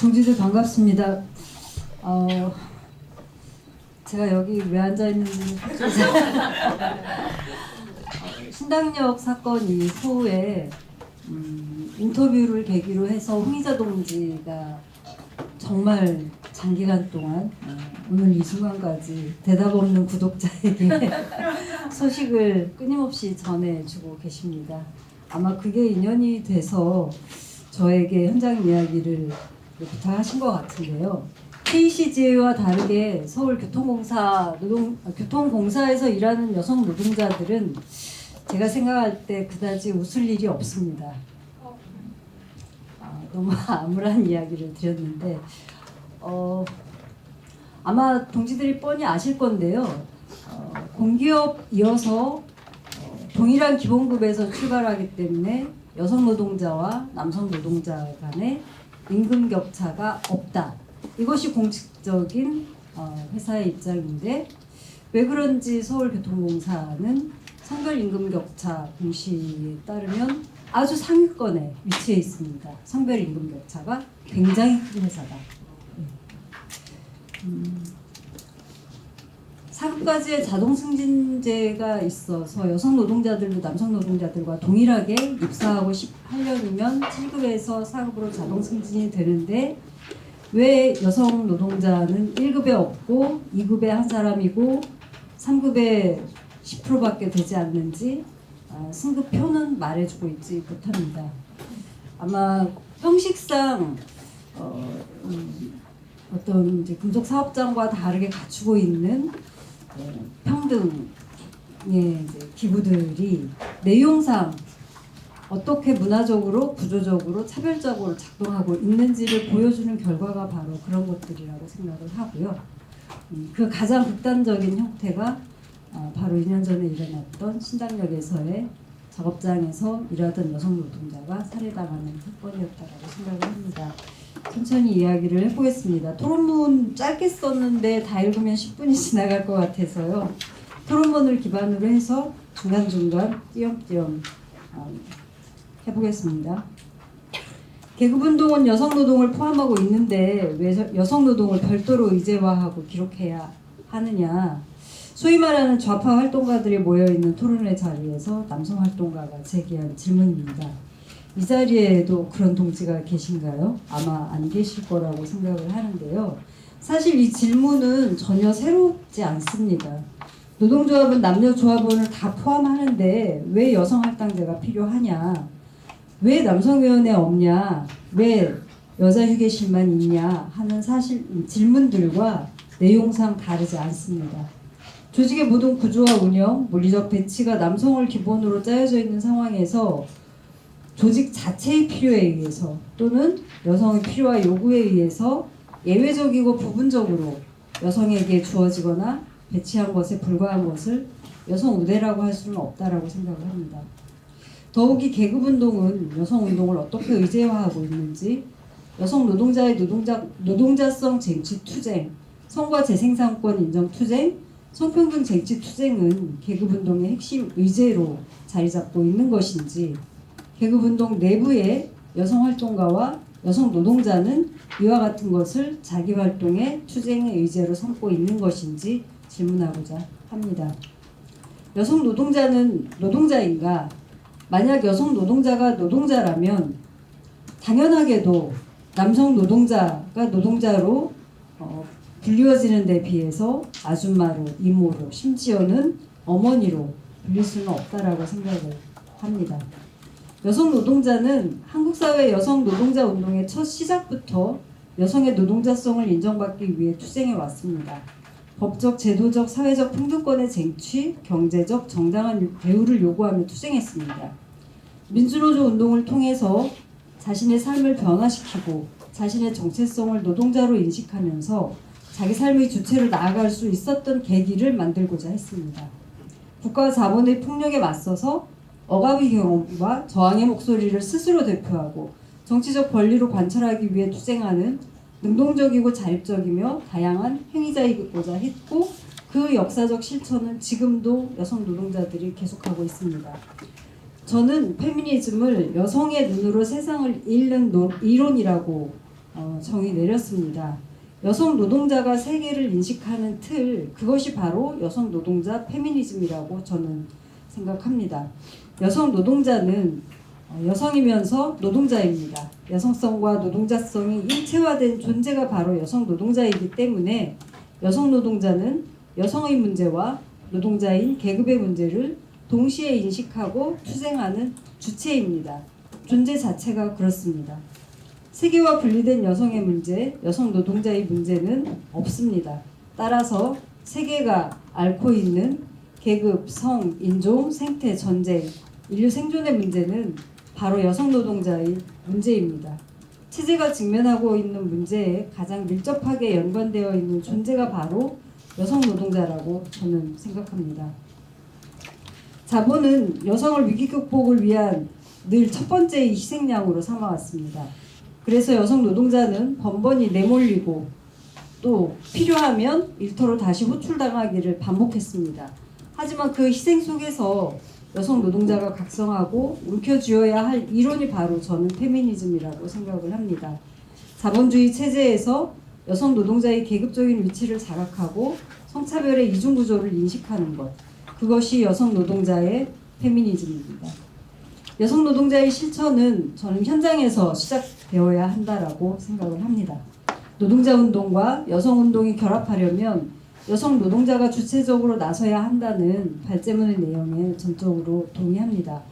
동지들 반갑습니다. 어, 제가 여기 왜 앉아 있는지 신당역 사건 이후에 음, 인터뷰를 계기로 해서 홍의자 동지가 정말 장기간 동안 어, 오늘 이 순간까지 대답 없는 구독자에게 소식을 끊임없이 전해주고 계십니다. 아마 그게 인연이 돼서 저에게 현장 이야기를 부탁하신 것 같은데요. KCJ와 다르게 서울교통공사 노동 아, 교통공사에서 일하는 여성 노동자들은 제가 생각할 때 그다지 웃을 일이 없습니다. 아, 너무 암울한 이야기를 드렸는데 어, 아마 동지들이 뻔히 아실 건데요. 어, 공기업 이어서 어, 동일한 기본급에서 출발하기 때문에 여성 노동자와 남성 노동자 간의 임금 격차가 없다. 이것이 공식적인 어, 회사의 입장인데 왜 그런지 서울교통공사는 성별 임금 격차 공시에 따르면 아주 상위권에 위치해 있습니다. 성별 임금 격차가 굉장히 큰 회사다. 음, 사급까지의 자동 승진제가 있어서 여성 노동자들도 남성 노동자들과 동일하게 입사하고 18년이면 7급에서 4급으로 자동 승진이 되는데 왜 여성 노동자는 1급에 없고 2급에 한 사람이고 3급에 10%밖에 되지 않는지 아, 승급표는 말해주고 있지 못합니다. 아마 형식상 어, 음, 어떤 이제 금속 사업장과 다르게 갖추고 있는 어, 평등의 이제 기구들이 내용상 어떻게 문화적으로 구조적으로 차별적으로 작동하고 있는지를 보여주는 결과가 바로 그런 것들이라고 생각을 하고요. 음, 그 가장 극단적인 형태가 어, 바로 2년 전에 일어났던 신당역에서의 작업장에서 일하던 여성 노동자가 살해당하는 사건이었다라고 생각을 합니다. 천천히 이야기를 해보겠습니다. 토론문 짧게 썼는데 다 읽으면 10분이 지나갈 것 같아서요. 토론문을 기반으로 해서 중간중간 띄엄띄엄 어, 해보겠습니다. 계급운동은 여성노동을 포함하고 있는데 왜 저- 여성노동을 별도로 의제화하고 기록해야 하느냐 소위 말하는 좌파 활동가들이 모여있는 토론회 자리에서 남성 활동가가 제기한 질문입니다. 이 자리에도 그런 동지가 계신가요? 아마 안 계실 거라고 생각을 하는데요. 사실 이 질문은 전혀 새롭지 않습니다. 노동조합은 남녀 조합원을 다 포함하는데 왜 여성 할당제가 필요하냐? 왜 남성위원회 없냐? 왜 여자 휴게실만 있냐? 하는 사실 질문들과 내용상 다르지 않습니다. 조직의 모든 구조와 운영, 물리적 배치가 남성을 기본으로 짜여져 있는 상황에서 조직 자체의 필요에 의해서 또는 여성의 필요와 요구에 의해서 예외적이고 부분적으로 여성에게 주어지거나 배치한 것에 불과한 것을 여성 우대라고 할 수는 없다라고 생각을 합니다. 더욱이 계급 운동은 여성 운동을 어떻게 의제화하고 있는지 여성 노동자의 노동자, 노동자성 쟁취 투쟁, 성과 재생산권 인정 투쟁, 성평등 쟁취 투쟁은 계급 운동의 핵심 의제로 자리 잡고 있는 것인지 계급운동 내부의 여성 활동가와 여성 노동자는 이와 같은 것을 자기 활동의 투쟁의 의제로 삼고 있는 것인지 질문하고자 합니다. 여성 노동자는 노동자인가? 만약 여성 노동자가 노동자라면 당연하게도 남성 노동자가 노동자로 어, 불리워지는 데 비해서 아줌마로, 이모로, 심지어는 어머니로 불릴 수는 없다라고 생각을 합니다. 여성 노동자는 한국 사회 여성 노동자 운동의 첫 시작부터 여성의 노동자성을 인정받기 위해 투쟁해 왔습니다. 법적, 제도적, 사회적 평등권의 쟁취, 경제적, 정당한 대우를 요구하며 투쟁했습니다. 민주노조 운동을 통해서 자신의 삶을 변화시키고 자신의 정체성을 노동자로 인식하면서 자기 삶의 주체로 나아갈 수 있었던 계기를 만들고자 했습니다. 국가와 자본의 폭력에 맞서서 억압의 경험과 저항의 목소리를 스스로 대표하고 정치적 권리로 관철하기 위해 투쟁하는 능동적이고 자립적이며 다양한 행위자이고자 했고 그 역사적 실천은 지금도 여성 노동자들이 계속하고 있습니다. 저는 페미니즘을 여성의 눈으로 세상을 읽는 노- 이론이라고 어, 정의 내렸습니다. 여성 노동자가 세계를 인식하는 틀 그것이 바로 여성 노동자 페미니즘이라고 저는 생각합니다. 여성 노동자는 어, 여성이면서 노동자입니다. 여성성과 노동자성이 일체화된 존재가 바로 여성 노동자이기 때문에 여성 노동자는 여성의 문제와 노동자인 계급의 문제를 동시에 인식하고 투쟁하는 주체입니다. 존재 자체가 그렇습니다. 세계와 분리된 여성의 문제, 여성 노동자의 문제는 없습니다. 따라서 세계가 앓고 있는 계급, 성, 인종, 생태, 전쟁, 인류 생존의 문제는 바로 여성 노동자의 문제입니다. 체제가 직면하고 있는 문제에 가장 밀접하게 연관되어 있는 존재가 바로 여성 노동자라고 저는 생각합니다. 자본은 여성을 위기 극복을 위한 늘 첫 번째의 희생양으로 삼아왔습니다. 그래서 여성 노동자는 번번이 내몰리고 또 필요하면 일터로 다시 호출당하기를 반복했습니다. 하지만 그 희생 속에서 여성 노동자가 각성하고 움켜쥐어야 할 이론이 바로 저는 페미니즘이라고 생각을 합니다. 자본주의 체제에서 여성 노동자의 계급적인 위치를 자각하고 성차별의 이중 구조를 인식하는 것. 그것이 여성 노동자의 페미니즘입니다. 여성 노동자의 실천은 저는 현장에서 시작되어야 한다라고 생각을 합니다. 노동자 운동과 여성 운동이 결합하려면 여성 노동자가 주체적으로 나서야 한다는 발제문의 내용에 전적으로 동의합니다.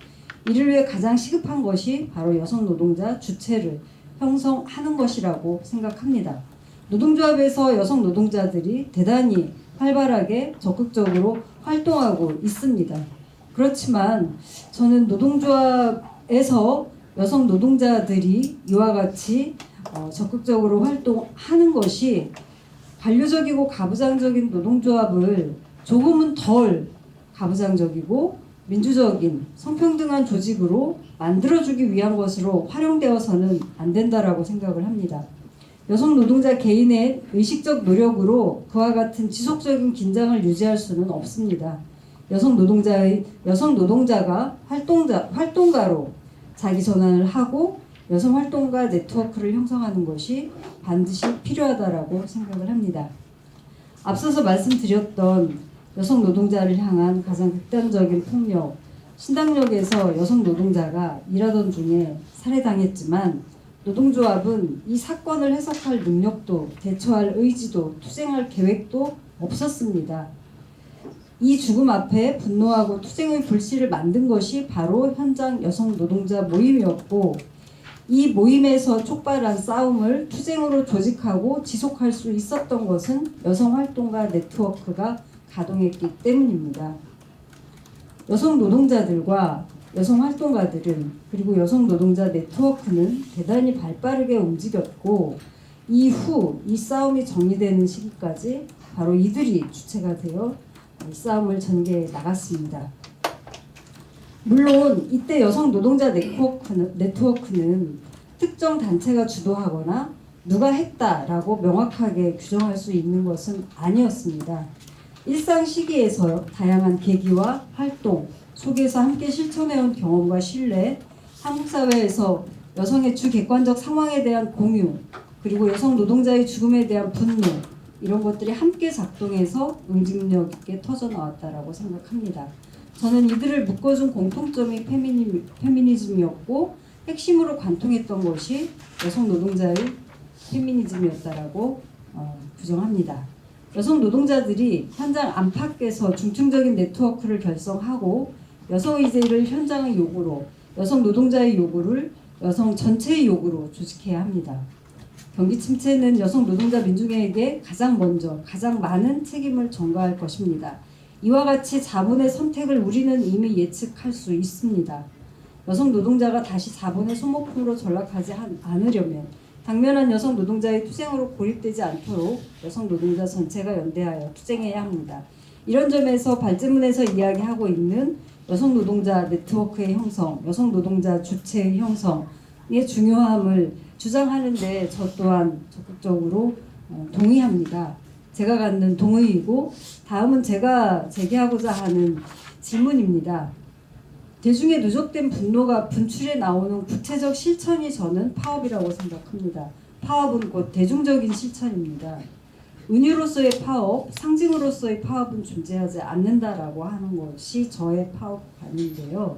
이를 위해 가장 시급한 것이 바로 여성 노동자 주체를 형성하는 것이라고 생각합니다. 노동조합에서 여성 노동자들이 대단히 활발하게 적극적으로 활동하고 있습니다. 그렇지만 저는 노동조합에서 여성 노동자들이 이와 같이 어, 적극적으로 활동하는 것이 관료적이고 가부장적인 노동조합을 조금은 덜 가부장적이고 민주적인 성평등한 조직으로 만들어주기 위한 것으로 활용되어서는 안 된다라고 생각을 합니다. 여성 노동자 개인의 의식적 노력으로 그와 같은 지속적인 긴장을 유지할 수는 없습니다. 여성 노동자의 여성 노동자가 활동자 활동가로 자기 전환을 하고 여성 활동가 네트워크를 형성하는 것이 반드시 필요하다라고 생각을 합니다. 앞서서 말씀드렸던 여성 노동자를 향한 가장 극단적인 폭력, 신당역에서 여성 노동자가 일하던 중에 살해당했지만 노동조합은 이 사건을 해석할 능력도 대처할 의지도 투쟁할 계획도 없었습니다. 이 죽음 앞에 분노하고 투쟁의 불씨를 만든 것이 바로 현장 여성 노동자 모임이었고 이 모임에서 촉발한 싸움을 투쟁으로 조직하고 지속할 수 있었던 것은 여성 활동가 네트워크가 가동했기 때문입니다. 여성 노동자들과 여성 활동가들은 그리고 여성 노동자 네트워크는 대단히 발빠르게 움직였고 이후 이 싸움이 정리되는 시기까지 바로 이들이 주체가 되어 이 싸움을 전개해 나갔습니다. 물론 이때 여성 노동자 네트워크는, 네트워크는 특정 단체가 주도하거나 누가 했다라고 명확하게 규정할 수 있는 것은 아니었습니다. 일상 시기에서 다양한 계기와 활동 속에서 함께 실천해온 경험과 신뢰, 한국 사회에서 여성의 주객관적 상황에 대한 공유, 그리고 여성 노동자의 죽음에 대한 분노 이런 것들이 함께 작동해서 응집력 있게 터져 나왔다라고 생각합니다. 저는 이들을 묶어준 공통점이 페미니, 페미니즘이었고 핵심으로 관통했던 것이 여성 노동자의 페미니즘이었다라고 어, 규정합니다. 여성 노동자들이 현장 안팎에서 중층적인 네트워크를 결성하고 여성 의제를 현장의 요구로 여성 노동자의 요구를 여성 전체의 요구로 조직해야 합니다. 경기 침체는 여성 노동자 민중에게 가장 먼저 가장 많은 책임을 전가할 것입니다. 이와 같이 자본의 선택을 우리는 이미 예측할 수 있습니다. 여성 노동자가 다시 자본의 소모품으로 전락하지 않으려면 당면한 여성 노동자의 투쟁으로 고립되지 않도록 여성 노동자 전체가 연대하여 투쟁해야 합니다. 이런 점에서 발제문에서 이야기하고 있는 여성 노동자 네트워크의 형성, 여성 노동자 주체의 형성의 중요함을 주장하는데 저 또한 적극적으로 어, 동의합니다. 제가 갖는 동의이고 다음은 제가 제기하고자 하는 질문입니다. 대중의 누적된 분노가 분출해 나오는 구체적 실천이 저는 파업이라고 생각합니다. 파업은 곧 대중적인 실천입니다. 은유로서의 파업, 상징으로서의 파업은 존재하지 않는다라고 하는 것이 저의 파업관인데요.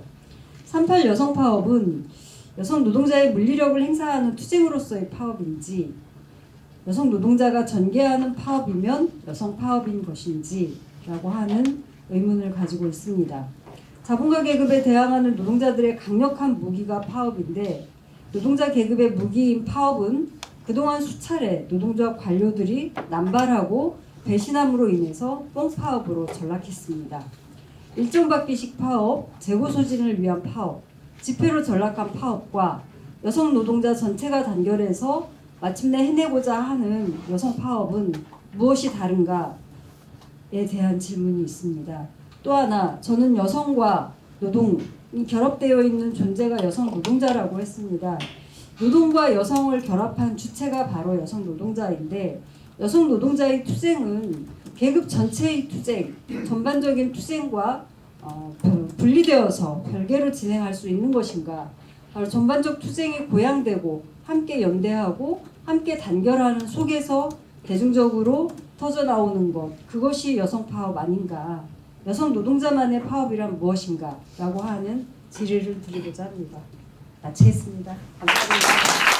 38 여성 파업은 여성 노동자의 물리력을 행사하는 투쟁으로서의 파업인지 여성 노동자가 전개하는 파업이면 여성 파업인 것인지라고 하는 의문을 가지고 있습니다. 자본가 계급에 대항하는 노동자들의 강력한 무기가 파업인데 노동자 계급의 무기인 파업은 그동안 수차례 노동자 관료들이 남발하고 배신함으로 인해서 뽕파업으로 전락했습니다. 일정받기식 파업, 재고 소진을 위한 파업, 집회로 전락한 파업과 여성 노동자 전체가 단결해서 마침내 해내고자 하는 여성 파업은 무엇이 다른가에 대한 질문이 있습니다. 또 하나, 저는 여성과 노동이 결합되어 있는 존재가 여성 노동자라고 했습니다. 노동과 여성을 결합한 주체가 바로 여성 노동자인데 여성 노동자의 투쟁은 계급 전체의 투쟁, 전반적인 투쟁과 어, 그 분리되어서 별개로 진행할 수 있는 것인가? 바로 전반적 투쟁이 고양되고 함께 연대하고 함께 단결하는 속에서 대중적으로 터져 나오는 것 그것이 여성 파업 아닌가? 여성 노동자만의 파업이란 무엇인가? 라고 하는 질의를 드리고자 합니다. 마치겠습니다. 감사합니다.